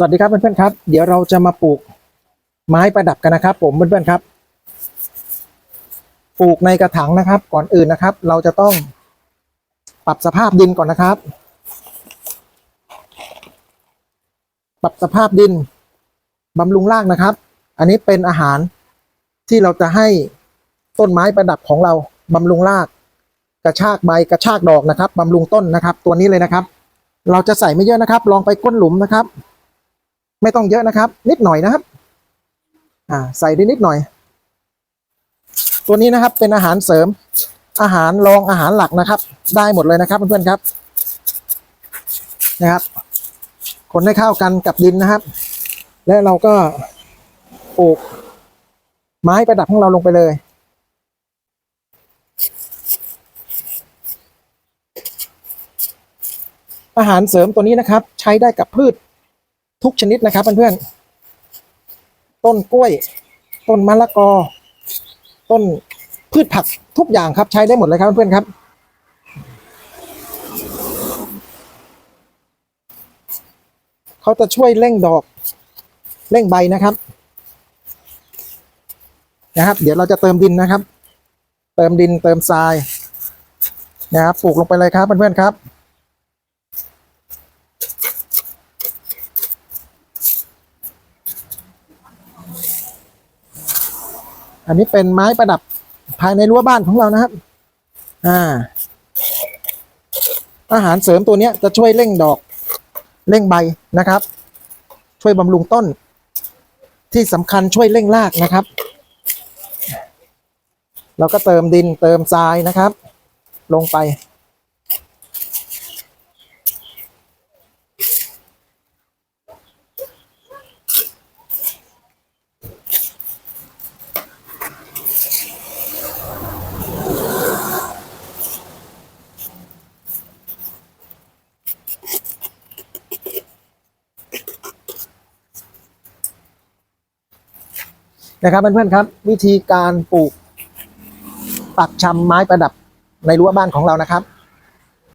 สวัสดีครับเพื่อนๆครับ เดี๋ยวเราจะมาปลูกไม้ประดับกันนะครับ ผมเพื่อนๆครับ ปลูกในกระถางนะครับ ก่อนอื่นนะครับ เราจะต้องปรับสภาพดินก่อนนะครับ ปรับสภาพดินบำรุงรากนะครับ อันนี้เป็นอาหารที่เราจะให้ต้นไม้ประดับของเราบำรุงราก กระชากใบกระชากดอกนะครับบำรุงต้นนะครับ ตัวนี้เลยนะครับ เราจะใส่ไม่เยอะนะครับ ลองไปก้นหลุมนะครับ ไม่ต้องเยอะนะครับ นิดหน่อยนะครับ อ่า ใส่ได้นิดหน่อย ตัวนี้นะครับเป็นอาหารเสริม อาหารรองอาหารหลักนะครับ ได้หมดเลยนะครับ เพื่อนๆครับ นะครับ คนให้เข้ากันกับดินนะครับ และเราก็ปลูกไม้ประดับของเราลงไปเลยอาหารเสริมตัวนี้นะครับ ใช้ได้กับพืช ทุกชนิดนะครับเพื่อนๆต้นกล้วย ต้นมะละกอ ต้นพืชผักทุกอย่างครับใช้ได้หมดเลยครับเพื่อนๆครับ เขาจะช่วยเร่งดอกเร่งใบนะครับ นะครับ เดี๋ยวเราจะเติมดินนะครับ เติมดินเติมทรายนะครับปลูกลงไปเลยครับเพื่อนๆครับ อันนี้เป็นไม้ประดับภายในรั้วบ้านของเรานะครับ อ่า อาหารเสริมตัวนี้จะช่วยเร่งดอก เร่งใบนะครับ ช่วยบำรุงต้น ที่สำคัญช่วยเร่งรากนะครับ เราก็เติมดินเติมทรายนะครับ ลงไป นะครับเพื่อนๆครับ วิธีการปลูกปักชำไม้ประดับในรั้วบ้านของเรานะครับ